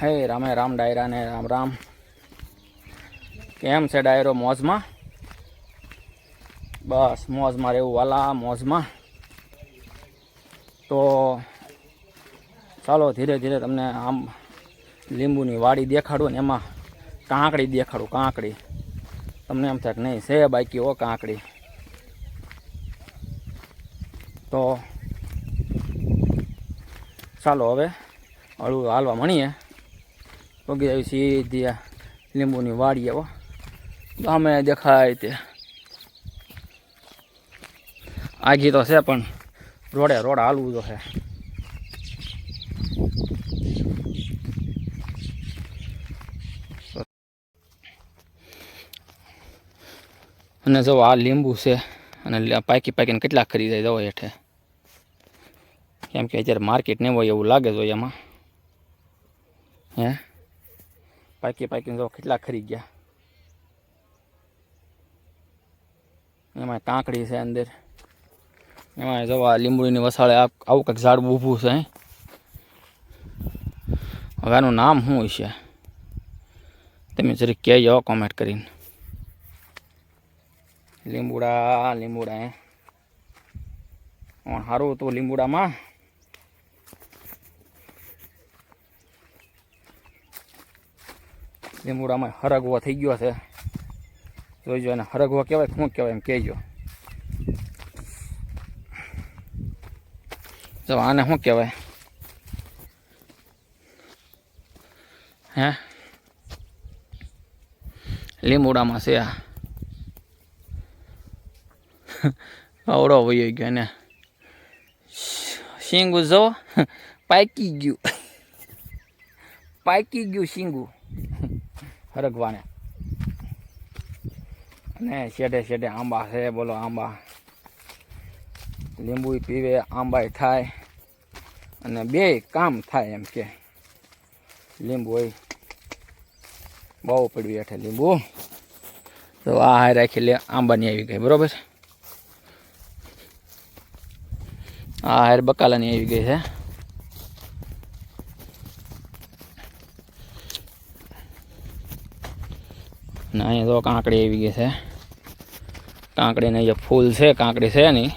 હે રામે રામ ડાયરા ને રામ રામ. કેમ છે ડાયરો મોજમાં? બસ, મોજમાં રહેવું વાલા, મોજમાં. તો ચાલો ધીરે ધીરે તમને આમ લીંબુની વાડી દેખાડું ને એમાં કાંકડી દેખાડું, કાંકડી. તમને એમ થાય કે નહીં, છે બાકી ઓ કાંકડી. તો ચાલો હવે હળવું હાલવા મળીએ પગી આવી સીધી આ લીંબુની વાડી આવો. ગામે દેખાય તે. આગી તો છે પણ રોડે રોડ હાલવું તો છે. અને જો આ લીંબુ છે અને પાકી પાકીને કેટલા ખરીદાય જવો હેઠે. કેમ કે અત્યારે માર્કેટ નહીં હોય એવું લાગે જોઈએ એમાં. હે? પાકી પાકીને જો કેટલા ખરી ગયા. એમાં કાંકડી છે અંદર. એમાં જો આ લીંબુડીની વસાળે આવું કંઈક ઝાડ ઊભું છે હવે આનું નામ શું છે તમે જરીક કહેજો કોમેન્ટ કરીને. લીંબુડા લીંબુડા એ સારું હતું લીંબુડામાં? લીંબુડામાં હરગવો થઈ ગયો છે જોઈજો એને હરગવો કહેવાય કે શું કહેવાય એમ કહેજો જો આને શું કહેવાય હે લીંબુડામાં છે આ આવડો વયો ગયો ને શીંગુ જો પાકી ગયું પાકી ગયું શીંગુ હરગવાને. અને શેઢે શેઢે આંબા છે, બોલો આંબા. લીંબુ પીવે, આંબાય થાય. અને બે કામ થાય એમ કે. લીંબુ હોય. બહુ પડ્યું હેઠે લીંબુ. તો આ હાય રાખી લે, આંબાની આવી ગઈ, બરોબર આ હાર બકાલાની આવી ગઈ છે. ને, અહીંયા તો કાંકડી આવી ગઈ છે. કાંકડીને જે ફૂલ છે, કાંકડી છે નહીં.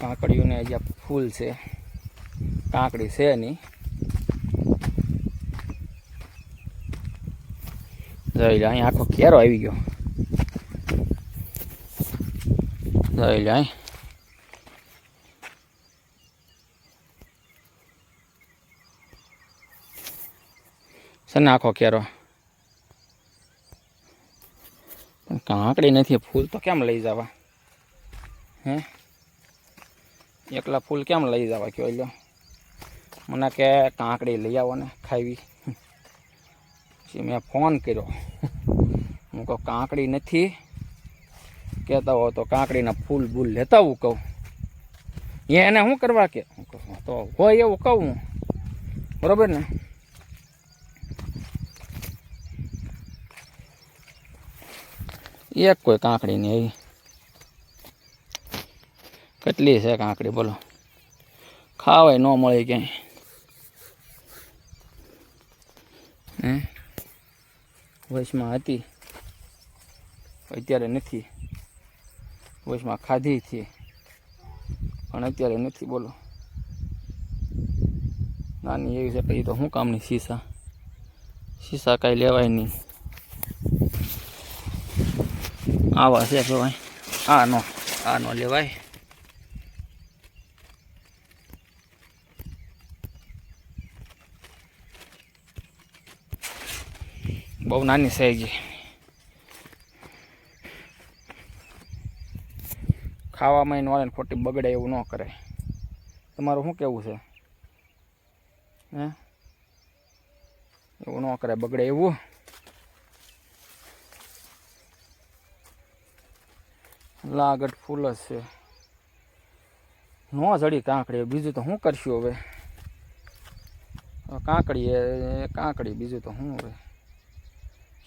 કાંકડીઓને અહીંયા ફૂલ છે. કાંકડી છે નહીં. જોઈ લે, અહીંયા આખો કેરો આવી ગયો. જોઈ લે, અહીં. છે ને આખો કેરો. પણ કાંકડી નથી, ફૂલ તો કેમ લઈ જવા? હે? એકલા ફૂલ કેમ લઈ જવા કયો લ્યો? મને કે કાંકડી લઈ આવો ને ખાવી પછી મેં ફોન કર્યો. હું કહું, કાંકડી નથી? કહેતા હો તો કાંકડીના ફૂલ બૂલ લેતા હું કહું. એને શું કરવા કે? તો હોય એવું કહું હું. બરાબર ને? એક કોઈ કાંકડી નહીં એવી કેટલી છે કાંકડી, બોલો. ખાવાય ન મળે ક્યાંય. હે? વચમાં હતી. અત્યારે નથી. વચમાં ખાધી હતી પણ અત્યારે નથી, બોલો. નાની એવી છે, પછી તો શું કામની શીશા? શીશા કાંઈ લેવાય નહીં. આવા છે ભાઈ આ નો આ નો લેવાય. બહુ નાની સાઈઝ ખાવામાં એને વાળાને ખોટી બગડે એવું ન કરે તમારું શું કેવું છે? હે? એવું ન કરે બગડે એવું? લાગટ ફૂલ જ છે. નો જડી કાંકડી, બીજું તો શું કરશું હવે? કાંકડી કાંકડી, બીજું તો શું હવે?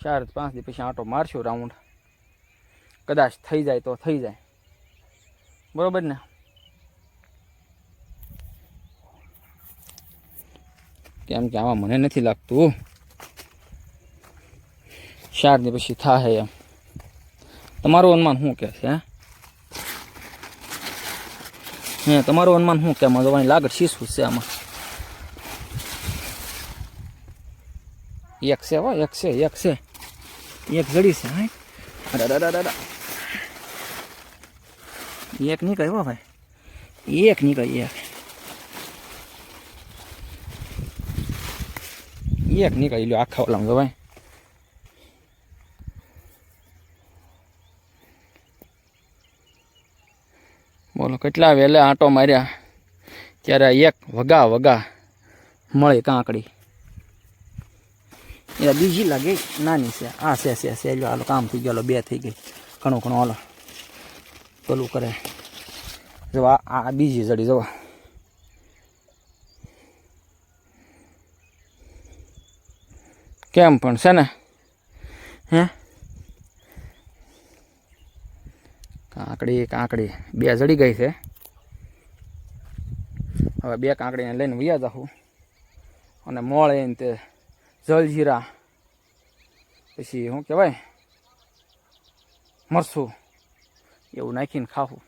ચાર પાંચ દી પછી આંટો મારશું રાઉન્ડ. કદાચ થઈ જાય તો થઈ જાય. બરોબર ને? કેમ કે આમાં મને નથી લાગતું. ચાર દી પછી થાય એમ. તમારું અનુમાન શું કહે છે, હે? હે, તમારું અનુમાન શું કે આમાં જોવાની શી શીશું છે આમાં? એક છે હો, એક છે એક છે. એક જડી છે, હા? એક નીકળી હો ભાઈ. એક નીકળી, એક. એક નીકળી લો આખા ઓલામાં ભાઈ. કેટલા વહેલા આંટો માર્યા? ત્યારે એક વગા વગા મળી કાંકડી. એ બીજી લાગે નાની છે. આ છે છે છે. આલો કામ થઈ ગયો. બે થઈ ગઈ. ઘણું ઘણું, હાલો. પેલું કરે. જો આ આ બીજી જડી જવા કેમ પણ છે ને? હે? કાંકડી કાંકડી. બે જડી ગઈ છે. હવે બે કાંકડીને લઈને વૈયા જાઉં અને મોળ તે જલજીરા. પછી શું કહેવાય? મરસું. એવું નાખીને ખાવું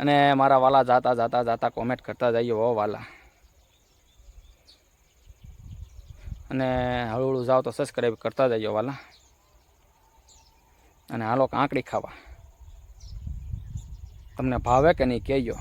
અને મારા વાલા જાતા જાતા જાતા કોમેન્ટ કરતા જઈએ હો વાલા. અને હળવું હળવું જાઓ તો સબસ્ક્રાઈબ કરતા જઈએ વાલા. અને હાલો કાંકડી ખાવા. તમને ભાવે કે નહીં કહેજો.